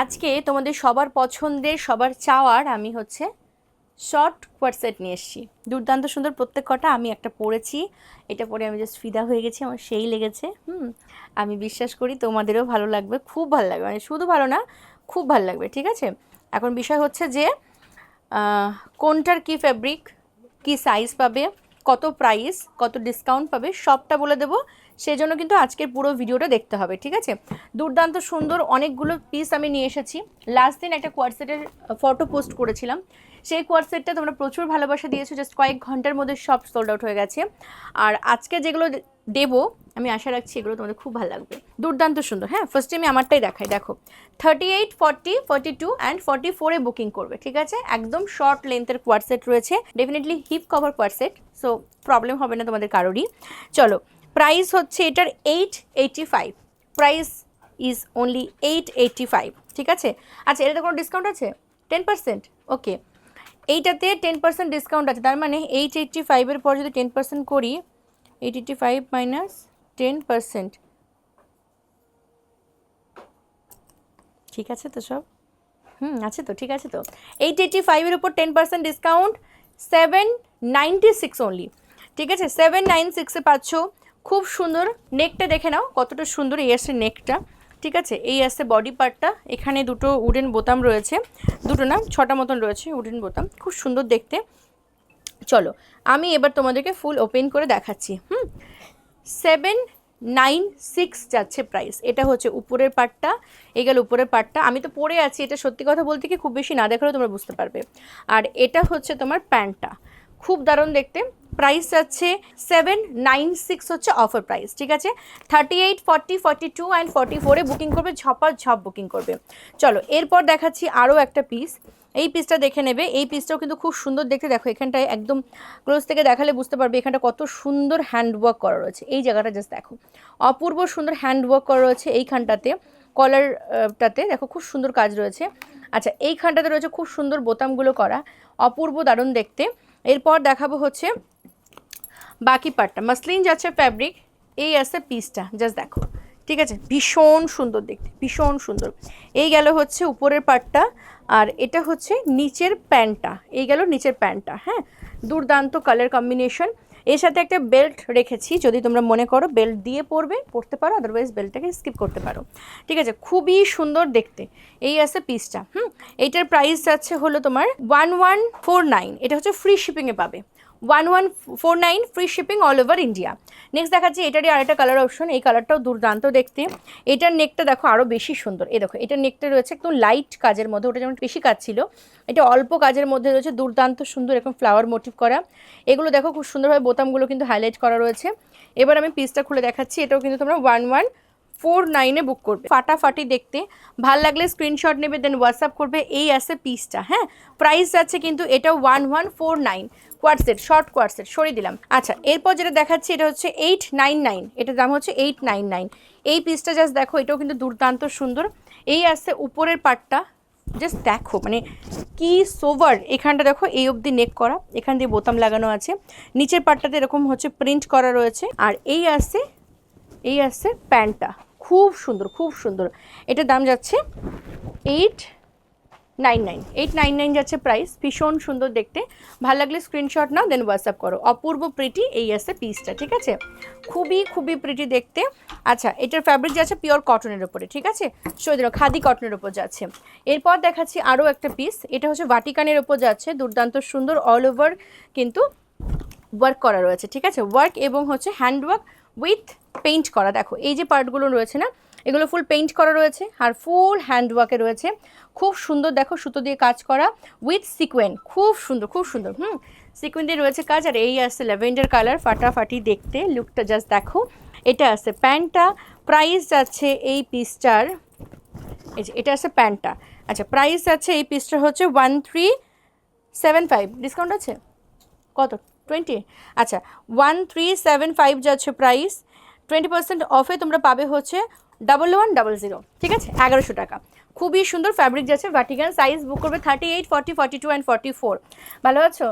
আজকে তোমাদের সবার পছন্দের, সবার চাওয়ার আমি হচ্ছে শর্ট কোয়ারসেট নিয়ে এসেছি। দুর্দান্ত সুন্দর প্রত্যেক কটা আমি একটা পরেছি। এটা পরে আমি জাস্ট ফিদা হয়ে গেছি, আমার সেই লেগেছে। হুম, আমি বিশ্বাস করি তোমাদেরও ভালো লাগবে, খুব ভালো লাগবে। মানে শুধু ভালো না, খুব ভালো লাগবে, ঠিক আছে? এখন বিষয় হচ্ছে যে কোনটার কি ফ্যাব্রিক কি সাইজ পাবে, কত প্রাইস কত ডিসকাউন্ট পাবে, সবটা বলে দেবো। সেই জন্য কিন্তু আজকের পুরো ভিডিওটা দেখতে হবে, ঠিক আছে? দুর্দান্ত সুন্দর অনেকগুলো পিস আমি নিয়ে এসেছি। লাস্ট দিন একটা কোয়ারসেটের ফটো পোস্ট করেছিলাম। সেই কোয়ারসেটটা তোমরা প্রচুর ভালোবাসা দিয়েছ জাস্ট কয়েক ঘণ্টার মধ্যে সব সোল্ড আউট হয়ে গেছে। আর আজকে যেগুলো দেবো, আমি আশা রাখছি এগুলো তোমাদের খুব ভালো লাগবে। দুর্দান্ত সুন্দর হ্যাঁ? ফার্স্টে আমি আমারটাই দেখাই, দেখো। Thirty eight forty forty two and forty ফোরে বুকিং করবে, ঠিক আছে? একদম শর্ট লেন্থের কোয়ারসেট রয়েছে। Definitely hip cover coord set so problem হবে না তোমাদের কারোরই। চলো প্রাইস হচ্ছে এটার eight eighty five price is only eight eighty five ঠিক আছে? আচ্ছা এটাতে কোনো ডিসকাউন্ট আছে? টেন পার্সেন্ট ওকে এইটাতে টেন পার্সেন্ট ডিসকাউন্ট আছে, তার মানে এইট এইটটি ফাইভের পর যদি টেন পার্সেন্ট করি eight eighty five minus ten percent ঠিক আছে তো সব? হুম, আছে তো, ঠিক আছে তো। এইট এইটটি ফাইভের উপর ten percent discount seven ninety six only ঠিক আছে? সেভেন নাইন সিক্সে পাচ্ছ খুব সুন্দর নেকটা দেখে নাও, কতটা সুন্দর এই আসছে নেকটা ঠিক আছে? এই আসছে বডি পার্টটা এখানে দুটো উডেন বোতাম রয়েছে। দুটো না, ছটা মতন রয়েছে উডেন বোতাম। খুব সুন্দর দেখতে। চলো, আমি এবার তোমাদেরকে ফুল ওপেন করে দেখাচ্ছি, হুম? সেভেন নাইন সিক্স যাচ্ছে প্রাইস এটা হচ্ছে উপরের পার্টটা এই গেল উপরের পার্টটা আমি তো পরে আছি, এটা সত্যি কথা বলতে কি খুব বেশি না দেখালেও তোমরা বুঝতে পারবে। আর এটা হচ্ছে তোমার প্যান্টটা। খুব দারুণ দেখতে। প্রাইস যাচ্ছে সেভেন নাইন সিক্স হচ্ছে অফার প্রাইস ঠিক আছে? Thirty eight forty forty two and forty ফোরে বুকিং করবে ঝপা ঝপ বুকিং করবে। চলো, এরপর দেখাচ্ছি আরও একটা পিস এই পিসটা দেখে নেবে। এই পিসটাও কিন্তু খুব সুন্দর দেখতে। দেখো, এখানটায় একদম ক্লোজ থেকে দেখালে বুঝতে পারবে এখানটা কত সুন্দর হ্যান্ডওয়ার্ক করা রয়েছে। এই জায়গাটা জাস্ট দেখো। অপূর্ব সুন্দর হ্যান্ডওয়ার্ক করা রয়েছে এইখানটাতে। কলারটাতে দেখো খুব সুন্দর কাজ রয়েছে। আচ্ছা এইখানটাতে রয়েছে খুব সুন্দর বোতামগুলো করা। অপূর্ব দারুণ দেখতে। এরপর দেখাবো হচ্ছে বাকি পার্টটা মাসলিন যাচ্ছে ফ্যাব্রিক এই আছে পিসটা জাস্ট দেখো। ঠিক আছে? ভীষণ সুন্দর দেখতে, ভীষণ সুন্দর। এই গেল হচ্ছে উপরের পার্টটা আর এটা হচ্ছে নিচের প্যান্টটা। এই গেল নিচের প্যান্টটা হ্যাঁ? দুর্দান্ত কালার কম্বিনেশন এর সাথে একটা বেল্ট রেখেছি, যদি তোমরা মনে করো বেল্ট দিয়ে পরবে পরতে পারো আদারওয়াইজ বেল্টটাকে স্কিপ করতে পারো। ঠিক আছে, খুবই সুন্দর দেখতে। এই আছে পিসটা হুম? এইটার প্রাইস যাচ্ছে হলো তোমার ওয়ান ওয়ান ফোর নাইন এটা হচ্ছে ফ্রি শিপিংয়ে পাবে। One one four nine free shipping all over India next দেখাচ্ছি, এটারই আরেকটা কালার অপশন এই কালারটাও দুর্দান্ত দেখতে। এটার নেকটা দেখো আরও বেশি সুন্দর। এ দেখো, এটার নেকটা রয়েছে একদম লাইট কাজের মধ্যে, ওটা যেমন বেশি কাজ ছিল, এটা অল্প কাজের মধ্যে রয়েছে, দুর্দান্ত সুন্দর এরকম ফ্লাওয়ার মোটিভ করা। এগুলো দেখো খুব সুন্দরভাবে বোতামগুলো কিন্তু হাইলাইট করা রয়েছে। এবার আমি পিসটা খুলে দেখাচ্ছি, এটাও কিন্তু তোমরা ওয়ান ওয়ান ফোর নাইনে বুক করবে। ফাটাফাটি দেখতে। ভালো লাগলে স্ক্রিনশট নেবে দেন হোয়াটসঅ্যাপ করবে, এই আছে পিসটা হ্যাঁ? প্রাইস যাচ্ছে কিন্তু এটা one one four nine coord set short coord set সরিয়ে দিলাম। আচ্ছা এরপর যেটা দেখাচ্ছি, এটা হচ্ছে এইট নাইন নাইন এটার দাম হচ্ছে এইট নাইন নাইন এই পিসটা জাস্ট দেখো, এটাও কিন্তু দুর্দান্ত সুন্দর। এই আসছে উপরের পার্টটা জাস্ট দেখো মানে কি সোভার এখানটা দেখো, এই অবধি নেক করা, এখান দিয়ে বোতাম লাগানো আছে। নিচের পার্টটাতে এরকম হচ্ছে প্রিন্ট করা রয়েছে। আর এই আসছে এই আসছে প্যান্টটা। খুব সুন্দর খুব সুন্দর। এটার দাম যাচ্ছে eight nine nine eight nine nine যাচ্ছে প্রাইস ভীষণ সুন্দর দেখতে। ভালো লাগলে স্ক্রিনশট নাও দেন হোয়াটসঅ্যাপ করো। অপূর্ব প্রিটি এই আছে পিসটা ঠিক আছে? খুবই খুবই প্রিটি দেখতে। আচ্ছা এটার ফ্যাব্রিক যাচ্ছে পিওর কটনের ওপরে ঠিক আছে? সই দিল খাদি কটনের উপর যাচ্ছে। এরপর দেখাচ্ছি আরও একটা পিস এটা হচ্ছে ভাটিকানের উপর যাচ্ছে। দুর্দান্ত সুন্দর অল ওভার কিন্তু ওয়ার্ক করা রয়েছে, ঠিক আছে? ওয়ার্ক এবং হচ্ছে হ্যান্ডওয়ার্ক উইথ পেইন্ট করা। দেখো, এই যে পার্টগুলো রয়েছে না, এগুলো ফুল পেইন্ট করা রয়েছে আর ফুল হ্যান্ডওয়ার্কে রয়েছে। খুব সুন্দর দেখো সুতো দিয়ে কাজ করা উইথ সিকোয়েন খুব সুন্দর খুব সুন্দর, হুম? সিকোয়েন দিয়ে রয়েছে কাজ আর এই আসছে ল্যাভেন্ডার কালার ফাটাফাটি দেখতে লুকটা জাস্ট দেখো। এটা আছে প্যান্টটা প্রাইস যাচ্ছে এই পিসটার এই যে এটা আছে প্যান্টটা। আচ্ছা প্রাইস যাচ্ছে এই পিসটা হচ্ছে one three seven five discount আছে? কত? টোয়েন্টি আচ্ছা ওয়ান থ্রি সেভেন ফাইভ যাচ্ছে প্রাইস টোয়েন্টি পার্সেন্ট অফে তোমরা পাবে হচ্ছে ডাবল ওয়ান ডাবল জিরো ঠিক আছে? এগারোশো টাকা। খুবই সুন্দর ফ্যাব্রিক যাচ্ছে ভাটিকান সাইজ বুক করবে thirty eight forty forty two and forty four ভালো আছো?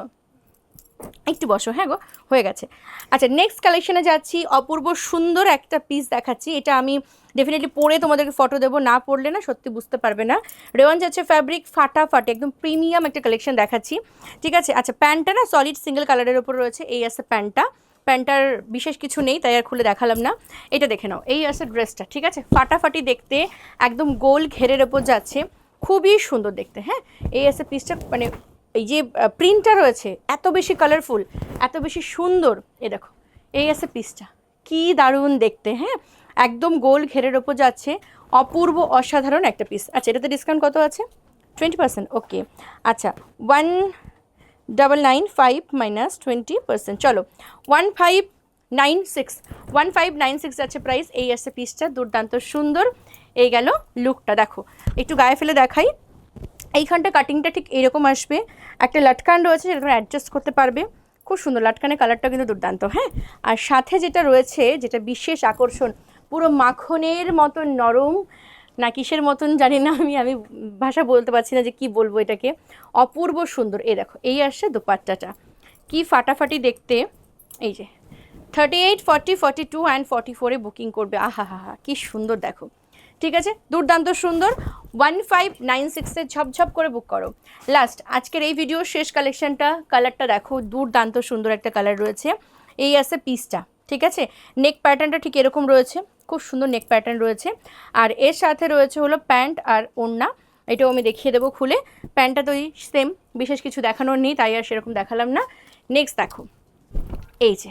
একটু বসো হ্যাঁ গো, হয়ে গেছে। আচ্ছা নেক্সট কালেকশনে যাচ্ছি, অপূর্ব সুন্দর একটা পিস দেখাচ্ছি। এটা আমি ডেফিনেটলি পরে তোমাদেরকে ফটো দেবো, না পড়লে না সত্যি বুঝতে পারবে না। রেওয়ান যাচ্ছে ফ্যাব্রিক ফাটাফাটি, একদম প্রিমিয়াম একটা কালেকশন দেখাচ্ছি। ঠিক আছে? আচ্ছা প্যান্টটা না সলিড সিঙ্গেল কালারের ওপর রয়েছে, এই আছে প্যান্টটা। প্যান্টটার বিশেষ কিছু নেই, তাই আর খুলে দেখালাম না। এটা দেখে নাও, এই আছে ড্রেসটা, ঠিক আছে? ফাটাফাটি দেখতে একদম গোল ঘেরের ওপর যাচ্ছে, খুবই সুন্দর দেখতে হ্যাঁ? এই আছে পিসটা মানে এই যে প্রিন্টটা রয়েছে, এত বেশি কালারফুল এত বেশি সুন্দর, এ দেখো, এই আছে পিসটা কি দারুণ দেখতে হ্যাঁ? একদম গোল ঘেরের ওপর যাচ্ছে, অপূর্ব অসাধারণ একটা পিস আচ্ছা এটাতে ডিসকাউন্ট কত আছে? টোয়েন্টি পার্সেন্ট ওকে আচ্ছা one double nine five minus twenty percent চলো one five nine six one five nine six আছে প্রাইস এই আছে পিসটা দুর্দান্ত সুন্দর। এই গেল লুকটা দেখো, একটু গায়ে ফেলে দেখাই। এইখানটা কাটিংটা ঠিক এরকম আসবে। একটা লাটকান রয়েছে সেটা তুমি অ্যাডজাস্ট করতে পারবে। খুব সুন্দর, লাটকানের কালারটা কিন্তু দুর্দান্ত হ্যাঁ? আর সাথে যেটা রয়েছে, যেটা বিশেষ আকর্ষণ, পুরো মাখনের মতন নরম না কিসের মতন, জানি না আমি আমি ভাষা বলতে পারছি না যে কি বলব এটাকে। অপূর্ব সুন্দর, এই দেখো, এই আসছে দোপাট্টাটা। কি ফাটাফাটি দেখতে। এই যে thirty eight forty forty two and forty ফোরে বুকিং করবে। আহা হা হা কী সুন্দর, দেখো। ঠিক আছে? দুর্দান্ত সুন্দর। ওয়ান ফাইভ নাইন সিক্সে ঝপঝপ করে বুক করো। লাস্ট আজকের এই ভিডিওর শেষ কালেকশনটা কালারটা দেখো, দুর্দান্ত সুন্দর একটা কালার রয়েছে। এই আছে পিসটা ঠিক আছে? নেক প্যাটার্নটা ঠিক এরকম রয়েছে। খুব সুন্দর নেক প্যাটার্ন রয়েছে। আর এর সাথে রয়েছে হলো প্যান্ট আর ওড়না। এটাও আমি দেখিয়ে দেবো খুলে। প্যান্টটা তো সেম বিশেষ কিছু দেখানোর নেই, তাই আর সেরকম দেখালাম না। নেক্সট দেখো। এই যে।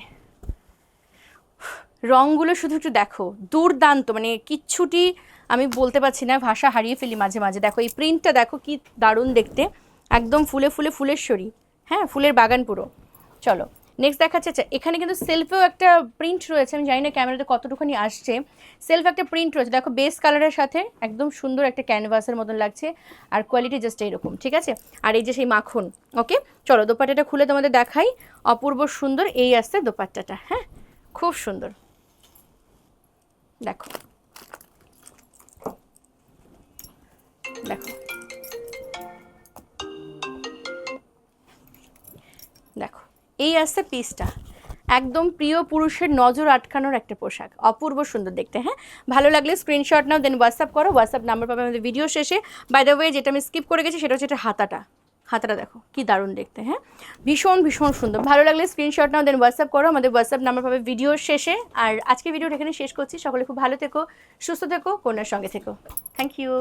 রঙগুলো শুধু একটু দেখো। দুর্দান্ত মানে কিচ্ছুটি আমি বলতে পারছি না, ভাষা হারিয়ে ফেলি মাঝে মাঝে। দেখো, এই প্রিন্টটা দেখো কি দারুণ দেখতে। একদম ফুলে ফুলে ফুলেশ্বরী। হ্যাঁ ফুলের বাগান পুরো। চলো। নেক্সট দেখাচ্ছে আচ্ছা, এখানে কিন্তু সেলফেও একটা প্রিন্ট রয়েছে আমি জানি না ক্যামেরাতে কতটুকুনি আসছে। সেলফ একটা প্রিন্ট রয়েছে দেখো বেস কালারের সাথে একদম সুন্দর একটা ক্যানভাসের মতন লাগছে আর কোয়ালিটি জাস্ট এইরকম ঠিক আছে? আর এই যে সেই মাখন ওকে চলো দোপাট্টাটা খুলে তোমাদের দেখাই অপূর্ব সুন্দর এই আসছে দোপাট্টাটা হ্যাঁ? খুব সুন্দর। দেখো দেখো। দেখো এই আসছে পিসটা। একদম প্রিয় পুরুষের নজর আটকানোর একটা পোশাক। অপূর্ব সুন্দর দেখতে হ্যাঁ? ভালো লাগলে স্ক্রিনশট নাও দেন হোয়াটসঅ্যাপ করো। হোয়াটসঅ্যাপ নাম্বার পাবে আমাদের ভিডিও শেষে। বাই দ্য ওয়ে যেটা আমি স্কিপ করে গেছি, সেটা হচ্ছে এটা হাতাটা। হাতাটা দেখো, কি দারুণ দেখতে হ্যাঁ? ভীষণ ভীষণ সুন্দর। ভালো লাগলে স্ক্রিনশট নাও দেন হোয়াটসঅ্যাপ করো। আমাদের হোয়াটসঅ্যাপ নাম্বার পাবে ভিডিও শেষে। আর আজকে ভিডিওটা এখানে শেষ করছি। সকলে খুব ভালো থেকো, সুস্থ থেকো, কন্যার সঙ্গে থেকো। Thank you